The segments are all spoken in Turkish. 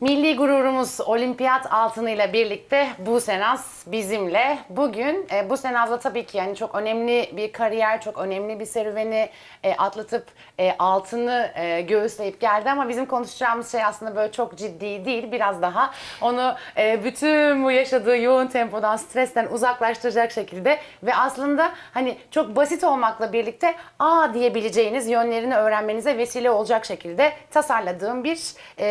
Milli gururumuz olimpiyat altınıyla birlikte bu senaz bizimle. Bugün e, bu senazla tabii ki yani çok önemli bir kariyer, çok önemli bir serüveni e, atlatıp e, altını e, göğüsleyip geldi ama bizim konuşacağımız şey aslında böyle çok ciddi değil. Biraz daha onu e, bütün bu yaşadığı yoğun tempodan, stresten uzaklaştıracak şekilde ve aslında hani çok basit olmakla birlikte aa diyebileceğiniz yönlerini öğrenmenize vesile olacak şekilde tasarladığım bir e,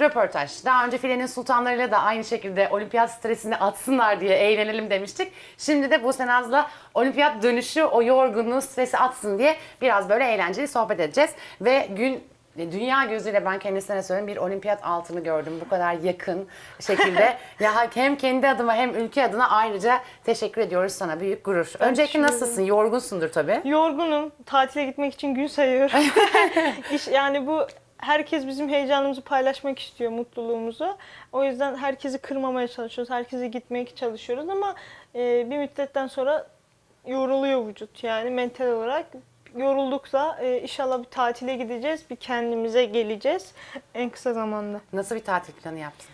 röportaj. Daha önce Filenin Sultanlarıyla da aynı şekilde olimpiyat stresini atsınlar diye eğlenelim demiştik. Şimdi de bu Senaz'la olimpiyat dönüşü o yorgunluğu, stresi atsın diye biraz böyle eğlenceli sohbet edeceğiz. Ve gün Dünya gözüyle ben kendisine söyleyeyim bir olimpiyat altını gördüm bu kadar yakın şekilde. ya hem kendi adıma hem ülke adına ayrıca teşekkür ediyoruz sana büyük gurur. Öncelikle teşekkür nasılsın? Yorgunsundur tabii. Yorgunum. Tatile gitmek için gün sayıyorum. İş, yani bu herkes bizim heyecanımızı paylaşmak istiyor, mutluluğumuzu. O yüzden herkesi kırmamaya çalışıyoruz. Herkese gitmeye çalışıyoruz ama e, bir müddetten sonra yoruluyor vücut. Yani mental olarak yoruldukça e, inşallah bir tatile gideceğiz. Bir kendimize geleceğiz en kısa zamanda. Nasıl bir tatil planı yaptın?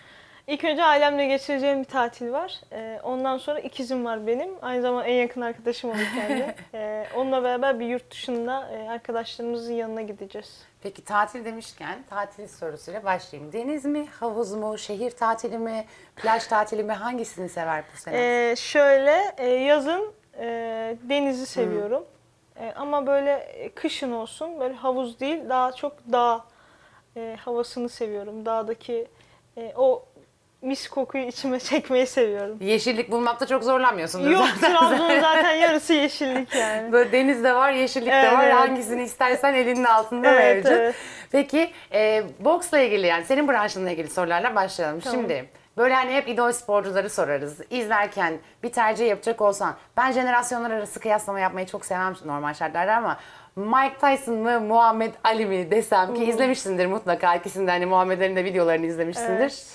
İlk önce ailemle geçireceğim bir tatil var. Ee, ondan sonra ikizim var benim. Aynı zamanda en yakın arkadaşım olur kendi. Ee, onunla beraber bir yurt dışında e, arkadaşlarımızın yanına gideceğiz. Peki tatil demişken tatil sorusuyla başlayayım. Deniz mi, havuz mu, şehir tatili mi, plaj tatili mi hangisini sever bu sene? Ee, şöyle e, yazın e, denizi seviyorum. E, ama böyle e, kışın olsun böyle havuz değil daha çok dağ e, havasını seviyorum. Dağdaki e, o mis kokuyu içime çekmeyi seviyorum. Yeşillik bulmakta çok zorlanmıyorsundur Yok zaten. Trabzon'un zaten yarısı yeşillik yani. Böyle deniz de var, yeşillik de Evet, var. evet. Hangisini istersen elinin altında Evet, mevcut. evet. Peki e, boksla ilgili yani senin branşınla ilgili sorularla başlayalım. Tamam. Şimdi böyle hani hep idol sporcuları sorarız. İzlerken bir tercih yapacak olsan ben jenerasyonlar arası kıyaslama yapmayı çok sevmem normal şartlarda ama Mike Tyson mı Muhammed Ali mi desem ki izlemişsindir mutlaka ikisini de hani Muhammed Ali'nin de videolarını izlemişsindir. Evet.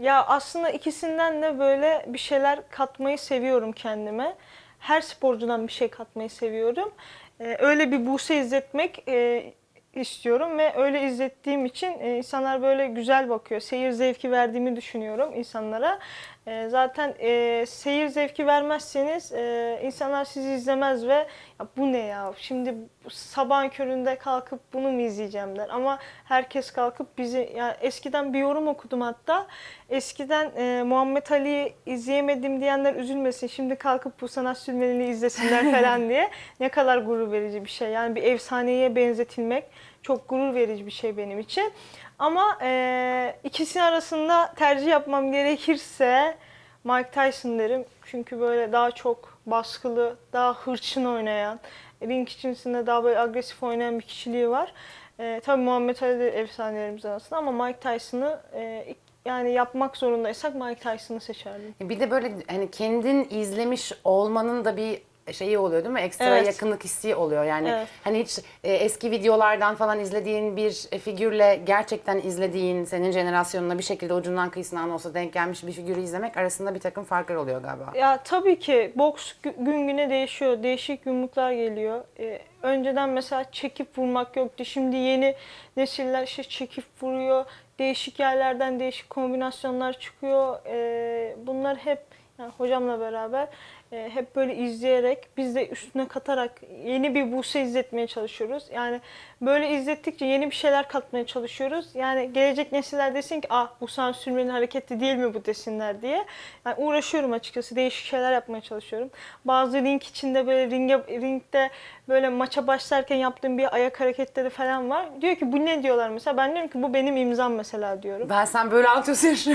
Ya aslında ikisinden de böyle bir şeyler katmayı seviyorum kendime. Her sporcudan bir şey katmayı seviyorum. Ee, öyle bir Buse izletmek e, istiyorum ve öyle izlettiğim için e, insanlar böyle güzel bakıyor. Seyir zevki verdiğimi düşünüyorum insanlara. E, zaten e, seyir zevki vermezseniz e, insanlar sizi izlemez ve ya bu ne ya şimdi sabahın köründe kalkıp bunu mu izleyeceğim der. Ama herkes kalkıp bizi ya eskiden bir yorum okudum hatta. Eskiden e, Muhammed Ali'yi izleyemedim diyenler üzülmesin. Şimdi kalkıp bu sanat sürmelerini izlesinler falan diye. Ne kadar gurur verici bir şey. Yani bir efsaneye benzetilmek çok gurur verici bir şey benim için. Ama e, ikisi arasında tercih yapmam gerekirse Mike Tyson derim. Çünkü böyle daha çok baskılı, daha hırçın oynayan, ring içerisinde daha böyle agresif oynayan bir kişiliği var. E, tabii Muhammed Ali de efsanelerimiz arasında ama Mike Tyson'ı e, yani yapmak zorundaysak Mike Tyson'ı seçerdim. Bir de böyle hani kendin izlemiş olmanın da bir şeyi oluyor değil mi? Ekstra Evet. yakınlık hissi oluyor. Yani Evet. hani hiç e, eski videolardan falan izlediğin bir e, figürle gerçekten izlediğin senin jenerasyonuna bir şekilde ucundan kıyısından olsa denk gelmiş bir figürü izlemek arasında bir takım farklar oluyor galiba. Ya tabii ki boks gü- gün güne değişiyor. Değişik yumruklar geliyor. Ee, önceden mesela çekip vurmak yoktu. Şimdi yeni nesiller işte çekip vuruyor. Değişik yerlerden değişik kombinasyonlar çıkıyor. Ee, bunlar hep yani hocamla beraber e, hep böyle izleyerek biz de üstüne katarak yeni bir Buse izletmeye çalışıyoruz. Yani böyle izlettikçe yeni bir şeyler katmaya çalışıyoruz. Yani gelecek nesiller desin ki ah bu sansürmenin hareketi değil mi bu desinler diye. Yani uğraşıyorum açıkçası. Değişik şeyler yapmaya çalışıyorum. Bazı ring içinde böyle ringe, ringde böyle maça başlarken yaptığım bir ayak hareketleri falan var. Diyor ki bu ne diyorlar mesela. Ben diyorum ki bu benim imzam mesela diyorum. Ben sen böyle anlatıyorsun.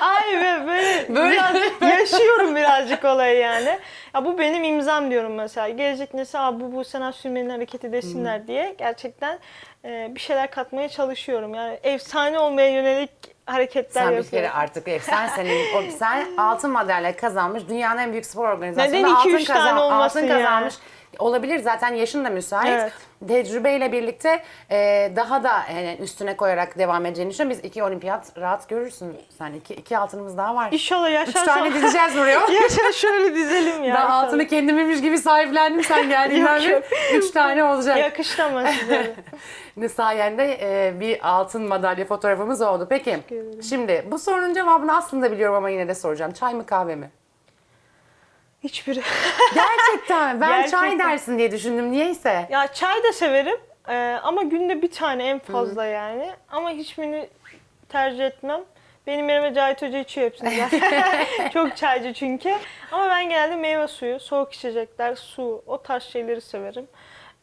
Ay be böyle, Böyle- birazcık yaşıyorum birazcık olayı yani. Ya bu benim imzam diyorum mesela. Gelecek nesil "Aa, bu bu sanat sürmenin hareketi desinler diye gerçekten e, bir şeyler katmaya çalışıyorum. Yani efsane olmaya yönelik hareketler Sen bir yapıyorum. kere artık efsane senin o, sen altın madalya kazanmış dünyanın en büyük spor organizasyonunda Neden altın, olmasın altın kazanmış olabilir. Zaten yaşın da müsait. Evet. Tecrübeyle birlikte e, daha da yani üstüne koyarak devam edeceğini düşünüyorum. Biz iki olimpiyat rahat görürsün. Sen iki, iki altınımız daha var. İnşallah Üç yaşarsam. tane dizeceğiz buraya. Yaşar şöyle dizelim ya. ben inşallah. altını kendimmiş gibi sahiplendim sen geldiğinden beri. Üç tane olacak. Yakıştı ama size. Ne sayende e, bir altın madalya fotoğrafımız oldu. Peki şimdi bu sorunun cevabını aslında biliyorum ama yine de soracağım. Çay mı kahve mi? Hiçbiri. Gerçekten? Ben çay Gerçekten. dersin diye düşündüm niyeyse. ya çay da severim Ee, ama günde bir tane en fazla yani. Ama hiçbirini tercih etmem. Benim yerime Cahit Hoca içiyor hepsini zaten. Çok çaycı çünkü. Ama ben genelde meyve suyu, soğuk içecekler, su, o tarz şeyleri severim.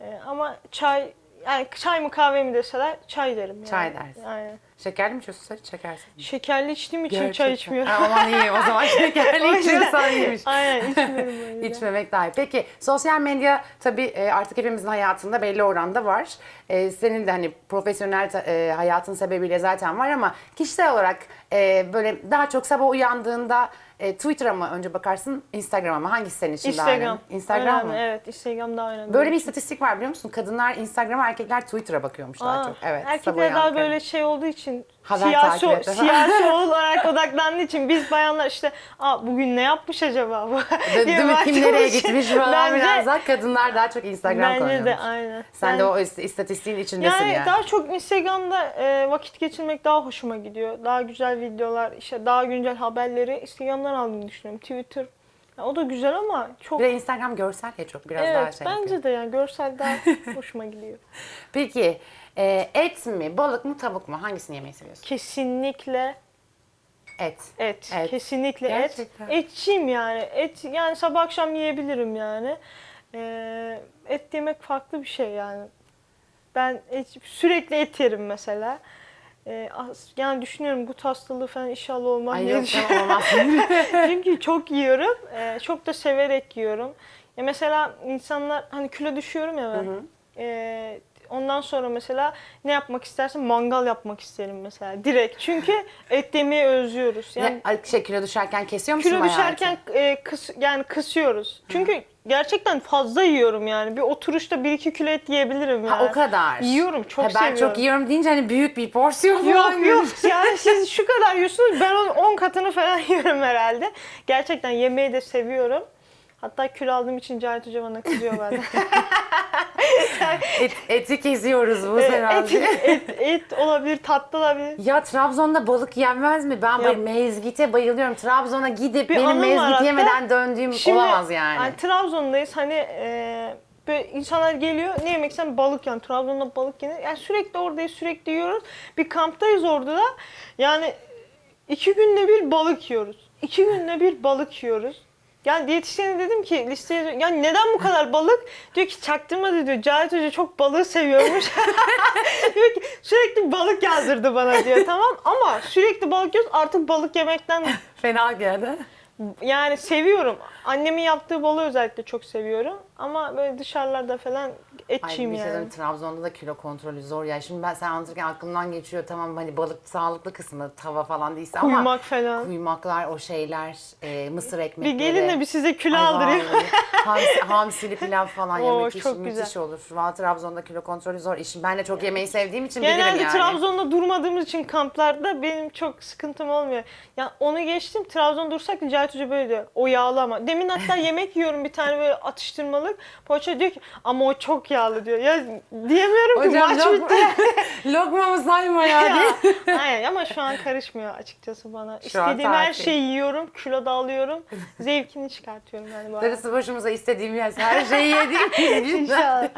Ee, ama çay, yani çay mı kahve mi deseler çay derim. Yani. Çay dersin. Aynen. Şekerli mi içiyorsun sen? Şekersiz. mi? Şekerli içtiğim için çay Gerçekten. içmiyorum. Ha, aman iyi o zaman şekerli içiyorsan iyiymiş. Aynen içmiyorum. İçmemek daha iyi. Peki sosyal medya tabii e, artık hepimizin hayatında belli oranda var. E, Senin de hani profesyonel e, hayatın sebebiyle zaten var ama kişisel olarak böyle daha çok sabah uyandığında e, Twitter'a mı önce bakarsın Instagram'a mı? Hangisi senin için daha Instagram. önemli? Instagram Önemli, mı? Evet Instagram daha önemli. Böyle bir istatistik var biliyor musun? Kadınlar Instagram'a, erkekler Twitter'a bakıyormuş daha Aa, çok. Evet. sabah Erkekler daha böyle şey olduğu için Haber siyasi, takip et. siyasi olarak odaklandığı için biz bayanlar işte Aa, bugün ne yapmış acaba bu? Değil diye mi? Kim baktığımız nereye için gitmiş falan bence, biraz daha kadınlar daha çok Instagram Bence kullanıyormuş. de aynen. Sen de o ist- istatistiğin içindesin yani, yani. daha çok Instagram'da e, vakit geçirmek daha hoşuma gidiyor. Daha güzel videolar, işte daha güncel haberleri Instagram'dan aldığımı düşünüyorum. Twitter ya o da güzel ama çok Bir de Instagram görsel ya çok biraz daha Evet, şey yapıyor. bence de yani görsel daha hoşuma gidiyor. Peki e, et mi, balık mı, tavuk mu? Hangisini yemeyi seviyorsun? Kesinlikle Et. Et. Et. Kesinlikle Gerçekten. et. Etçiyim yani. Et yani sabah akşam yiyebilirim yani. Ee, et yemek farklı bir şey yani. Ben et, sürekli et yerim mesela. Ee, as- yani düşünüyorum gut hastalığı falan inşallah olmaz Ay diye yok düşünüyorum. tamam olmaz. Çünkü çok yiyorum. Ee, çok da severek yiyorum. Ya mesela insanlar hani kilo düşüyorum ya ben. Ee, ondan sonra mesela ne yapmak istersin? Mangal yapmak isterim mesela direkt. Çünkü et yemeyi özlüyoruz. Yani Ne, şey, kilo düşerken kesiyor musun kilo bayağı düşerken e, kıs, yani kısıyoruz. Çünkü gerçekten fazla yiyorum yani. Bir oturuşta 1-2 kilo et yiyebilirim yani. Ha o kadar. Yiyorum, çok ha, ben seviyorum. çok yiyorum deyince hani büyük bir porsiyon falan Yok yok yani siz şu kadar yiyorsunuz ben onun 10 katını falan yiyorum herhalde. Gerçekten yemeği de seviyorum. Hatta kilo aldığım için Cahit Hoca bana kızıyor benden. Et, eti kesiyoruz bu et, sene. et, et olabilir, tatlı olabilir. Ya Trabzon'da balık yenmez mi? Ben böyle mezgite bayılıyorum. Trabzon'a gidip Bir benim mezgit hatta. yemeden döndüğüm Şimdi, olamaz yani. hani Trabzon'dayız hani e, böyle insanlar geliyor ne yemek istersen balık yani Trabzon'da balık yenir. Yani sürekli oradayız sürekli yiyoruz. Bir kamptayız orada da yani iki günde bir balık yiyoruz. İki günde bir balık yiyoruz. Yani diyetisyene dedim ki listeye yani neden bu kadar balık? Diyor ki çaktırmadı diyor. Cahit Hoca çok balığı seviyormuş. diyor ki sürekli balık yazdırdı bana diyor tamam ama sürekli balık yiyoruz artık balık yemekten Fena geldi. yani seviyorum. Annemin yaptığı balığı özellikle çok seviyorum. Ama böyle dışarılarda falan Ay etçiyim bir şey yani. Trabzon'da da kilo kontrolü zor ya. Şimdi ben sen anlatırken aklımdan geçiyor tamam hani balık sağlıklı kısmı tava falan değilse ama Kuymak falan. kuymaklar o şeyler e, mısır ekmekleri. Bir gelin de bir size kilo Ay aldırayım. Hamsi, hamsili pilav falan Oo, yemek işi müthiş güzel. olur. Valla Trabzon'da kilo kontrolü zor. İşim ben de çok yemeği sevdiğim için bilirim Genelde yani. Trabzon'da durmadığımız için kamplarda benim çok sıkıntım olmuyor. Ya onu geçtim Trabzon dursak Cahit Hoca böyle diyor. O yağlı ama. Demin hatta yemek yiyorum bir tane böyle atıştırmalık. Poğaça diyor ki ama o çok yağlı diyor. Ya diyemiyorum ki Hocam maç lok- bitti. lokmamı sayma ya. Aynen ama şu an karışmıyor açıkçası bana. Şu İstediğim her şeyi yiyorum, kilo da alıyorum. Zevkini çıkartıyorum yani bu hayatın. Darısı başımıza istediğim yer her şeyi yediğim için. İnşallah.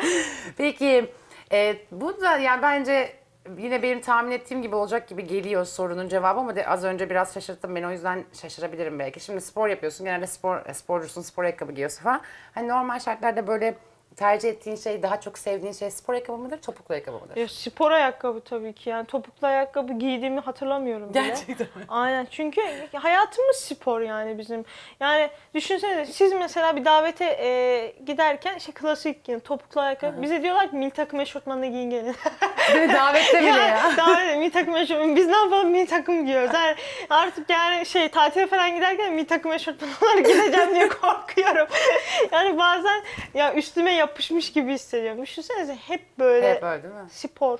Peki e, bu da yani bence yine benim tahmin ettiğim gibi olacak gibi geliyor sorunun cevabı ama de az önce biraz şaşırttım beni o yüzden şaşırabilirim belki. Şimdi spor yapıyorsun genelde spor e, sporcusun spor ayakkabı giyiyorsun falan. Hani normal şartlarda böyle tercih ettiğin şey daha çok sevdiğin şey spor ayakkabı mıdır topuklu ayakkabı mıdır? Ya spor ayakkabı tabii ki yani topuklu ayakkabı giydiğimi hatırlamıyorum bile. Gerçekten mi? Aynen çünkü hayatımız spor yani bizim. Yani düşünsene siz mesela bir davete e, giderken işte klasik giyin topuklu ayakkabı. Bize diyorlar ki milli takım eşofmanla giyin gelin. Değil mi? Davette bile ya. Davet, milli takım eşofmanı. Biz ne yapalım milli takım giyiyoruz. Yani artık yani şey tatile falan giderken milli takım eşofmanı olarak gideceğim diye korkuyorum. yani bazen ya üstüme yapışmış gibi hissediyorum. Düşünsenize hep böyle Hep öyle değil mi? spor.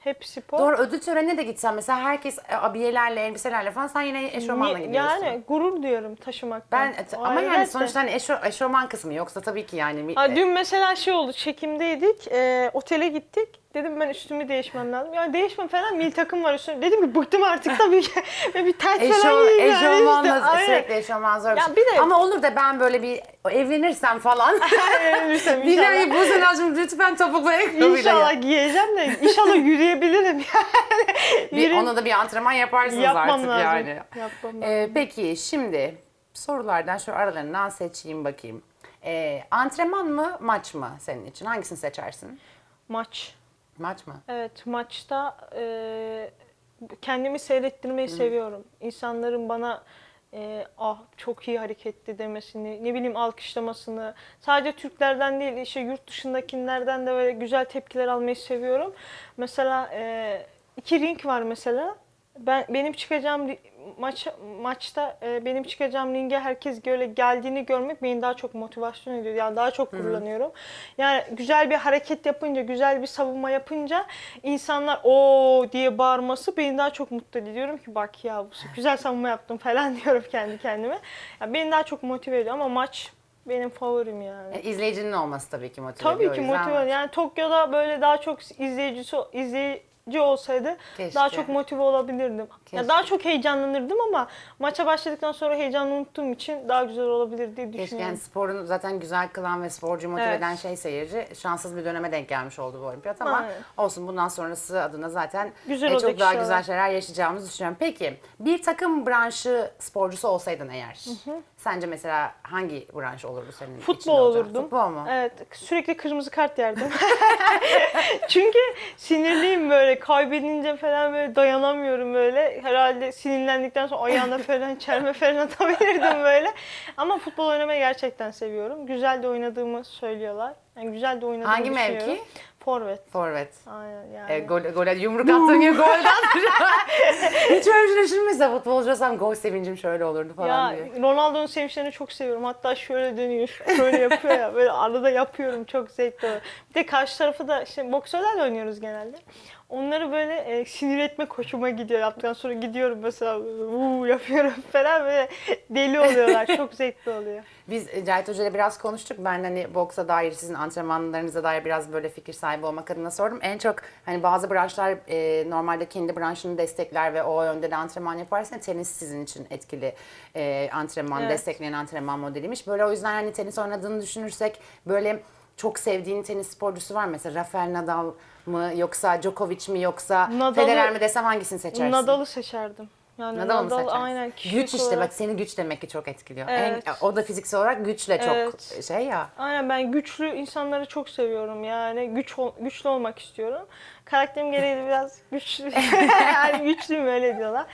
Hep spor. Doğru ödül törenine de gitsen mesela herkes e, abiyelerle, elbiselerle falan sen yine eşofmanla Ni- gidiyorsun. Yani gurur duyuyorum taşımaktan. ben O ama yani derken. sonuçta hani eşo, eşofman kısmı yoksa tabii ki yani. mi- Ha, dün mesela şey oldu çekimdeydik e, otele gittik dedim ben üstümü değişmem lazım ya değişmem falan mil takım var üstümde dedim ki bıktım artık tabii ki bir tayt falan Eşo, giyeyim yani eşofmanla işte. Aynen. sürekli eşofman zor bir Ya şey. bir de- Ama olur da ben böyle bir evlenirsem falan. Bir inşallah. ay bu senacığım lütfen topuklu ayakkabıyla İnşallah giyeceğim de inşallah yürüyebilirim yani. Bir, ona da bir antrenman yaparsınız Yapmam artık lazım. yani. Yapmam lazım. Ee, peki şimdi sorulardan şu aralarından seçeyim bakayım. Ee, antrenman mı maç mı senin için? Hangisini seçersin? Maç. Maç mı? Evet maçta e, kendimi seyrettirmeyi seviyorum. İnsanların bana e, ah çok iyi hareketti demesini, ne bileyim alkışlamasını. Sadece Türklerden değil işte yurt dışındakilerden de böyle güzel tepkiler almayı seviyorum. Mesela e, iki ring var mesela. Ben benim çıkacağım maç maçta e, benim çıkacağım ringe herkes böyle geldiğini görmek beni daha çok motivasyon ediyor. Yani daha çok gururlanıyorum. Yani güzel bir hareket yapınca, güzel bir savunma yapınca insanlar o diye bağırması beni daha çok mutlu ediyor. Diyorum ki bak ya bu güzel savunma yaptım falan diyorum kendi kendime. Yani beni daha çok motive ediyor ama maç benim favorim yani. Yani izleyicinin olması tabii ki motive Tabii ediyor. ki o yüzden motive. Yani Tokyo'da böyle daha çok izleyicisi izleyici olsaydı Keşke. daha çok motive olabilirdim. Keşke. Ya daha çok heyecanlanırdım ama maça başladıktan sonra heyecanı unuttuğum için daha güzel olabilir diye Keşke düşünüyorum. yani sporun zaten güzel kılan ve sporcu motive Evet. eden şey seyirci. Şanssız bir döneme denk gelmiş oldu bu olimpiyat ama Aynen. olsun bundan sonrası adına zaten Güzel e, çok daha güzel şeyler yaşayacağımızı düşünüyorum. Peki bir takım branşı sporcusu olsaydın eğer sence mesela hangi branş olurdu senin Futbol olacak? olurdum. Futbol mu? Evet, sürekli kırmızı kart yerdim. Çünkü sinirliyim böyle, kaybedince falan böyle dayanamıyorum böyle. Herhalde sinirlendikten sonra ayağına falan çelme falan atabilirdim böyle. Ama futbol oynamayı gerçekten seviyorum. Güzel de oynadığımı söylüyorlar. Yani güzel de oynadığımı Hangi düşünüyorum. mevki? Forvet. Forvet. Aynen yani. E, gol, gole yumruk attığın gibi golden Hiç öyle şey düşünmese futbolcu olsam gol sevincim şöyle olurdu falan Ya diye. Ronaldo'nun sevinçlerini çok seviyorum. Hatta şöyle dönüyor, şöyle yapıyor ya. Böyle arada yapıyorum. Çok zevkli. Bir de karşı tarafı da işte boksörlerle oynuyoruz genelde. Onları böyle e, sinir etme hoşuma gidiyor. Yaptıktan sonra gidiyorum mesela uuu yapıyorum falan böyle deli oluyorlar. Çok zevkli oluyor. Biz e, Cahit Hoca ile biraz konuştuk. Ben hani boksa dair, sizin antrenmanlarınıza dair biraz böyle fikir sahibi olmak adına sordum. En çok hani bazı branşlar e, normalde kendi branşını destekler ve o yönde de antrenman yaparsa tenis sizin için etkili e, antrenman, Evet. destekleyen antrenman modeliymiş. Böyle o yüzden hani tenis oynadığını düşünürsek böyle çok sevdiğin tenis sporcusu var mı? mesela Rafael Nadal mı yoksa Djokovic mi yoksa Nadal'ı- Federer mi desem hangisini seçersin? Nadal'ı seçerdim. Yani Nadal mı Nadal seçersin? aynen kişilik Güç işte olarak- bak seni güç demek ki çok etkiliyor. Evet. En, o da fiziksel olarak güçle çok Evet. şey ya. Aynen ben güçlü insanları çok seviyorum yani güç ol- güçlü olmak istiyorum. Karakterim gereği de biraz güçlü. yani güçlüyüm öyle diyorlar.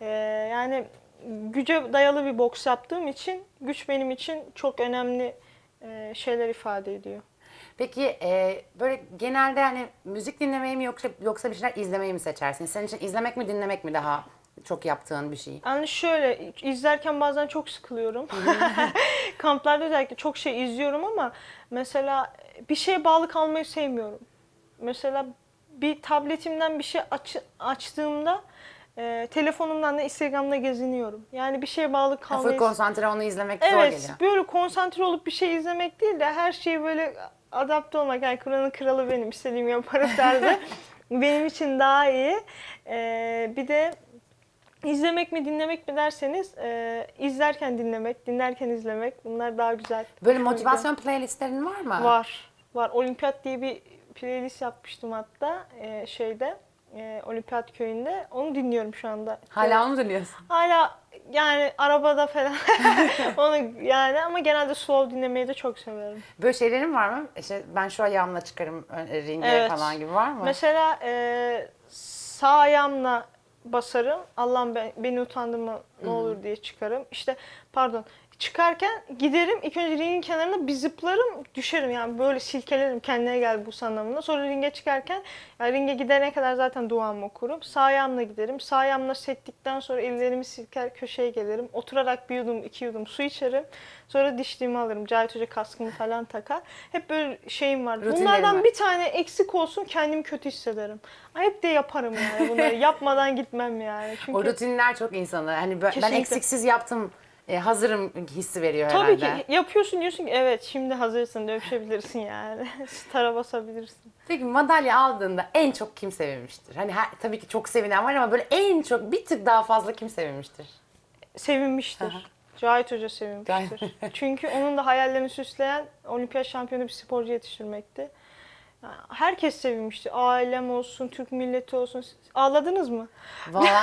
Ee, yani güce dayalı bir boks yaptığım için güç benim için çok önemli e, şeyler ifade ediyor. Peki e, böyle genelde hani müzik dinlemeyi mi yoksa yoksa bir şeyler izlemeyi mi seçersin? Senin için izlemek mi dinlemek mi daha çok yaptığın bir şey? Yani şöyle izlerken bazen çok sıkılıyorum. Kamplarda özellikle çok şey izliyorum ama mesela bir şeye bağlı kalmayı sevmiyorum. Mesela bir tabletimden bir şey aç, açtığımda e, telefonumdan da Instagram'da geziniyorum. Yani bir şeye bağlı Ya full kalmayı konsantre onu izlemek zor Evet, geliyor. böyle konsantre olup bir şey izlemek değil de her şeyi böyle adapte olmak. Yani Kur'an'ın kralı benim, istediğimi yaparım tarzı. benim için daha iyi. Ee, bir de izlemek mi dinlemek mi derseniz e, izlerken dinlemek, dinlerken izlemek bunlar daha güzel. Böyle motivasyon playlistlerin var mı? Var. Var. Olimpiyat diye bir playlist yapmıştım hatta e, şeyde. E, Olimpiyat köyünde. Onu dinliyorum şu anda. Hala onu dinliyorsun. Hala yani arabada falan onu yani ama genelde slow dinlemeyi de çok severim. Böyle şeylerin var mı? İşte ben şu ayağımla çıkarım e, ringe Evet. falan gibi var mı? Mesela e, sağ ayağımla basarım. Allah'ım ben, beni utandırma ne olur diye çıkarım. İşte pardon çıkarken giderim ilk önce ringin kenarına bir zıplarım düşerim yani böyle silkelerim kendine gel bu anlamında. Sonra ringe çıkarken yani ringe gidene kadar zaten duamı okurum. Sağ ayağımla giderim. Sağ ayağımla settikten sonra ellerimi silker köşeye gelirim. Oturarak bir yudum iki yudum su içerim. Sonra dişliğimi alırım. Cahit Hoca kaskımı falan takar. Hep böyle şeyim var. Rutinlerim Bunlardan var. bir tane eksik olsun kendimi kötü hissederim. Ay, Hep de yaparım yani bunları. Yapmadan gitmem yani. Çünkü O rutinler çok insanı. Hani ben, ben eksiksiz yaptım, e, hazırım hissi veriyor Tabii herhalde. ki yapıyorsun diyorsun ki evet şimdi hazırsın dövüşebilirsin yani. Stara basabilirsin. Peki madalya aldığında en çok kim sevinmiştir? Hani her, tabii ki çok sevinen var ama böyle en çok bir tık daha fazla kim sevinmiştir? Sevinmiştir. Aha. Cahit Hoca sevinmiştir. Çünkü onun da hayallerini süsleyen olimpiyat şampiyonu bir sporcu yetiştirmekti. Herkes sevinmişti. Ailem olsun, Türk milleti olsun. Ağladınız mı? Valla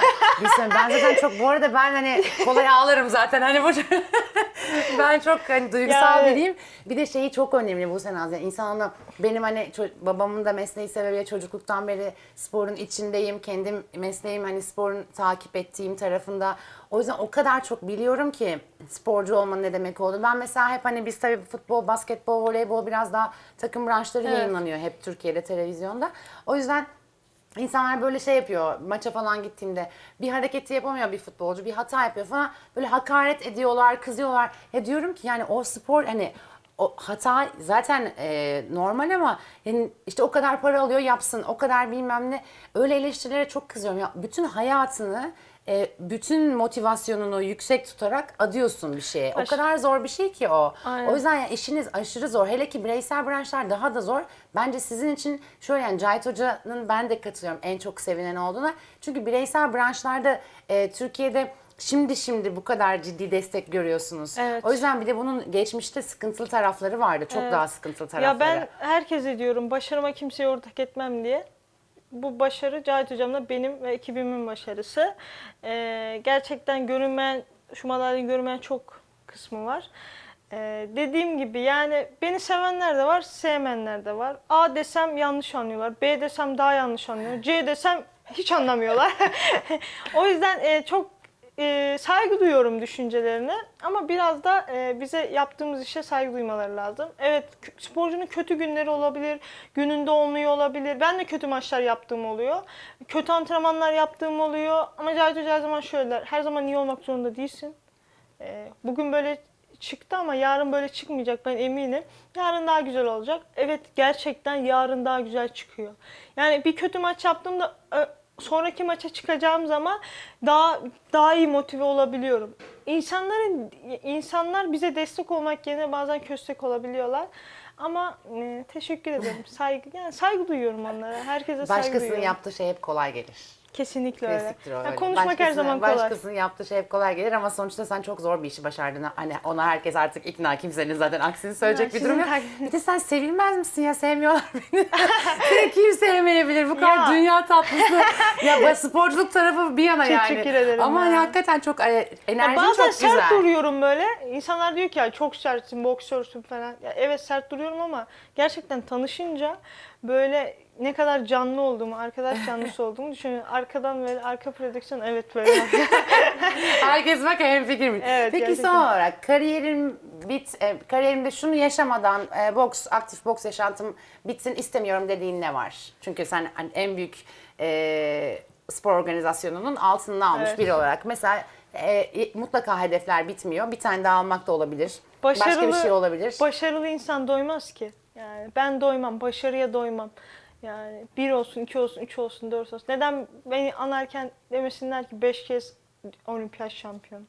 şey- ben zaten çok bu arada ben hani kolay ağlarım zaten hani bu ben çok hani duygusal Yani- biriyim. Bir de şeyi çok önemli bu sene yani insan onu benim hani babamın da mesleği sebebiyle çocukluktan beri sporun içindeyim. Kendim mesleğim hani sporun takip ettiğim tarafında. O yüzden o kadar çok biliyorum ki sporcu olmanın ne demek olduğunu. Ben mesela hep hani biz tabii futbol, basketbol, voleybol biraz daha takım branşları Evet. yayınlanıyor hep Türkiye'de televizyonda. O yüzden İnsanlar böyle şey yapıyor maça falan gittiğimde bir hareketi yapamıyor bir futbolcu bir hata yapıyor falan böyle hakaret ediyorlar kızıyorlar ya diyorum ki yani o spor hani o hata zaten e, normal ama yani işte o kadar para alıyor yapsın o kadar bilmem ne öyle eleştirilere çok kızıyorum ya bütün hayatını e, bütün motivasyonunu yüksek tutarak adıyorsun bir şeye. O kadar zor bir şey ki o. Aynen. O yüzden yani işiniz aşırı zor. Hele ki bireysel branşlar daha da zor. Bence sizin için şöyle yani Cahit Hoca'nın ben de katılıyorum en çok sevinen olduğuna. Çünkü bireysel branşlarda e, Türkiye'de şimdi şimdi bu kadar ciddi destek görüyorsunuz. Evet. O yüzden bir de bunun geçmişte sıkıntılı tarafları vardı. Çok Evet. daha sıkıntılı tarafları. Ya ben herkese diyorum başarıma kimseye ortak etmem diye. Bu başarı Cahit Hocam'la benim ve ekibimin başarısı. Ee, gerçekten görünmeyen, şu madalyonun görünmeyen çok kısmı var. Ee, dediğim gibi yani beni sevenler de var, sevmeyenler de var. A desem yanlış anlıyorlar, B desem daha yanlış anlıyor, C desem hiç anlamıyorlar. o yüzden e, çok e, saygı duyuyorum düşüncelerine ama biraz da e, bize yaptığımız işe saygı duymaları lazım. Evet sporcunun kötü günleri olabilir, gününde olmuyor olabilir. Ben de kötü maçlar yaptığım oluyor. Kötü antrenmanlar yaptığım oluyor. Ama Cahit Hoca her zaman şöyle der, her zaman iyi olmak zorunda değilsin. E, bugün böyle çıktı ama yarın böyle çıkmayacak ben eminim. Yarın daha güzel olacak. Evet gerçekten yarın daha güzel çıkıyor. Yani bir kötü maç yaptığımda sonraki maça çıkacağım zaman daha daha iyi motive olabiliyorum. İnsanların insanlar bize destek olmak yerine bazen köstek olabiliyorlar. Ama e, teşekkür ederim. Saygı yani saygı duyuyorum onlara. Herkese saygı Başkasının duyuyorum. yaptığı şey hep kolay gelir. Kesinlikle. Klasiktir Ya öyle. konuşmak her zaman kolay. Başkasının yaptığı şey hep kolay gelir ama sonuçta sen çok zor bir işi başardın. Hani ona herkes artık ikna kimsenin zaten aksini söyleyecek Ya bir durum yok. Bir de sen sevilmez misin ya sevmiyorlar beni. Seni kim sevmeyebilir bu kadar Ya. dünya tatlısı. ya bu sporculuk tarafı bir yana yani. Teşekkür ederim Ama ya. hani hakikaten çok e, Ya enerjin bazen çok sert güzel. duruyorum böyle. İnsanlar diyor ki ya çok sertsin, boksörsün falan. Ya evet sert duruyorum ama gerçekten tanışınca böyle ne kadar canlı olduğumu, arkadaş canlısı olduğumu düşünüyorum. Arkadan böyle arka prodüksiyon evet böyle. Herkes bak hemfikir mi? Evet, Peki gerçekten. son olarak kariyerim bit, e, kariyerimde şunu yaşamadan e, boks, aktif boks yaşantım bitsin istemiyorum dediğin ne var? Çünkü sen hani en büyük e, spor organizasyonunun altında almış Evet. biri olarak. Mesela e, mutlaka hedefler bitmiyor. Bir tane daha almak da olabilir. Başka bir Başarılı- şey olabilir. Başarılı insan doymaz ki. Yani ben doymam, başarıya doymam. Yani bir olsun, iki olsun, üç olsun, dört olsun. Neden beni anarken demesinler ki beş kez olimpiyat şampiyonu.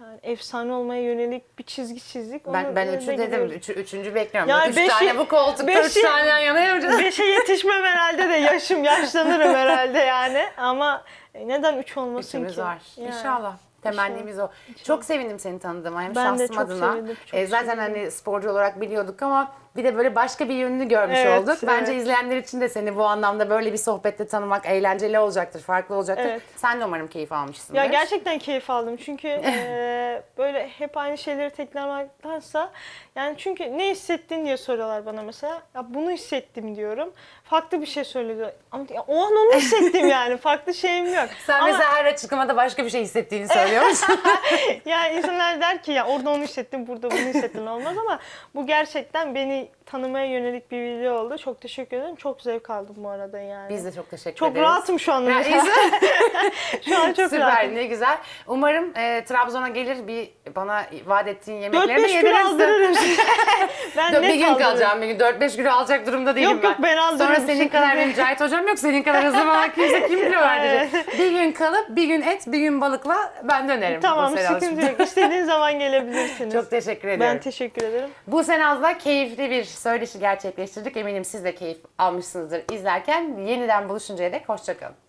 Yani efsane olmaya yönelik bir çizgi çizdik. ben ben üçü dedim. gidiyoruz. Üçü, üçüncü bekliyorum. Yani üç beşi- tane bu koltukta, üç beşi- tane yan yana yapacağız. Beşe yetişmem herhalde de yaşım yaşlanırım herhalde yani. Ama e, neden üç olmasın İşimiz ki? var. Yani. İnşallah. Temennimiz o. Çok sevindim seni tanıdığıma hem Ben de şahsım çok adına. sevindim, çok E, zaten sevindim. hani sporcu olarak biliyorduk ama Bir de böyle başka bir yönünü görmüş Evet, olduk. Bence evet. izleyenler için de seni bu anlamda böyle bir sohbette tanımak eğlenceli olacaktır, farklı olacaktır. Evet. Sen de umarım keyif almışsındır. Ya gerçekten keyif aldım çünkü eee, böyle hep aynı şeyleri tekrarlamaktansa yani çünkü ne hissettin diye soruyorlar bana mesela. Ya bunu hissettim diyorum. Farklı bir şey söylüyor. Ama ya, o an onu hissettim yani. Farklı şeyim yok. Sen Ama mesela her açıklamada başka bir şey hissettiğini söylüyor musun? yani insanlar der ki ya orada onu hissettim, burada bunu hissettim olmaz ama bu gerçekten beni tanımaya yönelik bir video oldu. Çok teşekkür ederim. Çok zevk aldım bu arada yani. Biz de çok teşekkür çok ederiz. rahatım şu an. Şu an çok Süper rahatım. ne güzel. Umarım e, Trabzon'a gelir bir bana vaat ettiğin yemekleri de 4-5 kilo yedirirsin. ben Dö- bir gün kalacağım bir gün. 4-5 kilo alacak durumda değilim Yok, yok, ben aldırırım Sonra bir senin kadar benim Cahit hocam yok. Senin kadar hızlı falan kimse kim kilo verdirecek. bir gün kalıp bir gün et bir gün balıkla ben dönerim. Tamam sıkıntı yok. İstediğin zaman gelebilirsiniz. Çok teşekkür ediyorum. ben teşekkür ederim. Bu Senaz'la keyifli bir söyleşi gerçekleştirdik. Eminim siz de keyif almışsınızdır izlerken. Yeniden buluşuncaya dek hoşçakalın.